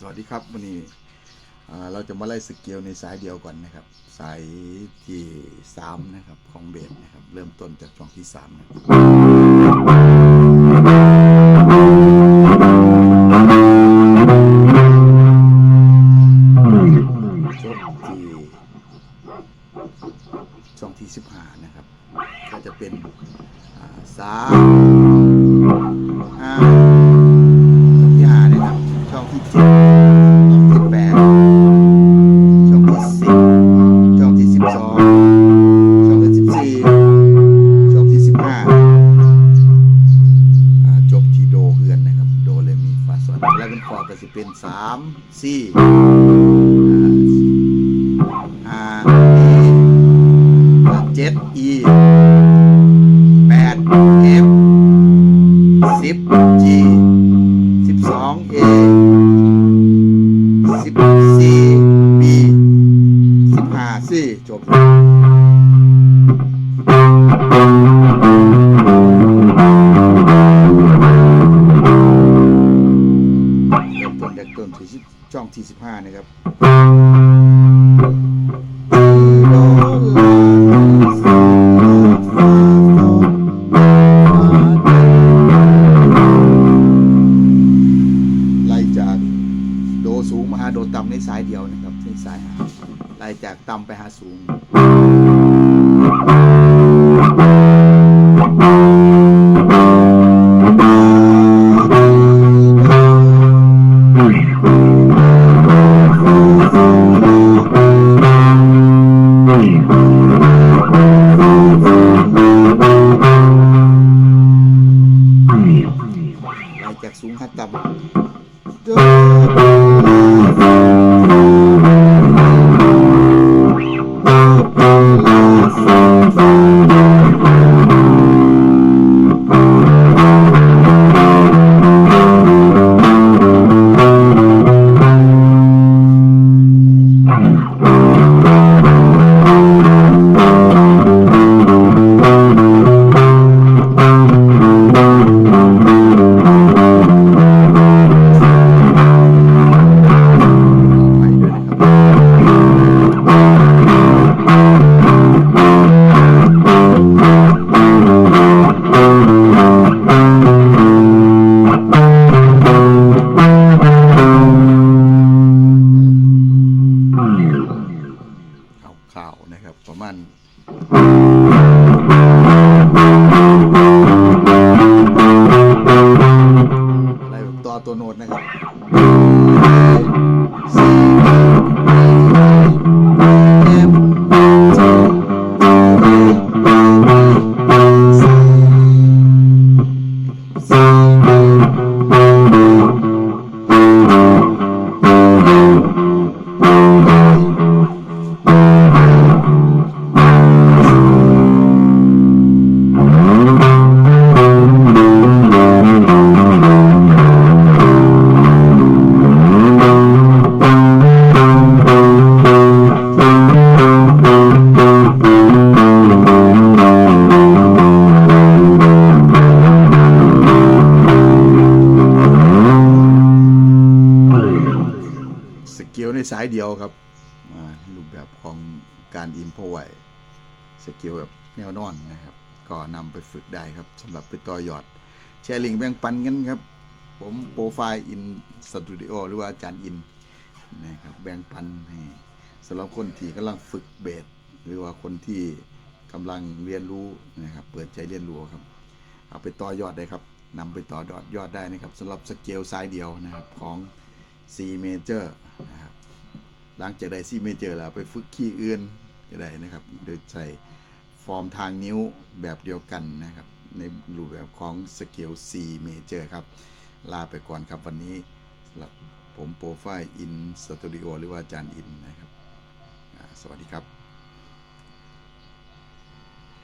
สวัสดีครับวันนี้เราจะมาไล่สเกลในสายเดียวก่อนนะครับ สายที่สามนะครับ ของเบสนะครับ เริ่มต้นจากช่องที่สามนะครับ แล้วเป็นคอร์ดก็จะเป็นสามสี่าห้าเจ็ดอีแปดเอฟสิบจีสิบสองเอสิบสี่บีสิบห้าซีจบ สายเดียวนะครับในสายหาไล่จากต่ำไปหาสูงไล่จากสูงหาต่ำ เกลในสายเดียวครับรูปแบบของการอินพอไวสเกลแบบแนวนอนนะครับ ก็นำไปฝึกได้ครับสำหรับไปต่อยอด แชร์ลิงแบ่งปันกันครับ ผมโปรไฟล์อินสตูดิโอหรือว่าอาจารย์อินนะครับแบ่งปันให้สำหรับคนที่กำลังฝึกเบสหรือว่าคนที่กำลังเรียนรู้นะครับ เปิดใจเรียนรู้ครับ เอาไปต่อยอดได้ครับนำไปต่อยอดยอดได้นะครับสำหรับสเกลสายเดียวนะครับของ C major นะครับหลังจากได้ C major แล้วไปฝึกคีย์อื่นก็ได้นะครับ โดยใช้ฟอร์มทางนิ้วแบบเดียวกันนะครับ ในรูปแบบของสเกล C major ครับ ลาไปก่อนครับวันนี้สำหรับผมโปรไฟล์อินสตูดิโอหรือว่าอาจารย์อินนะครับ สวัสดีครับ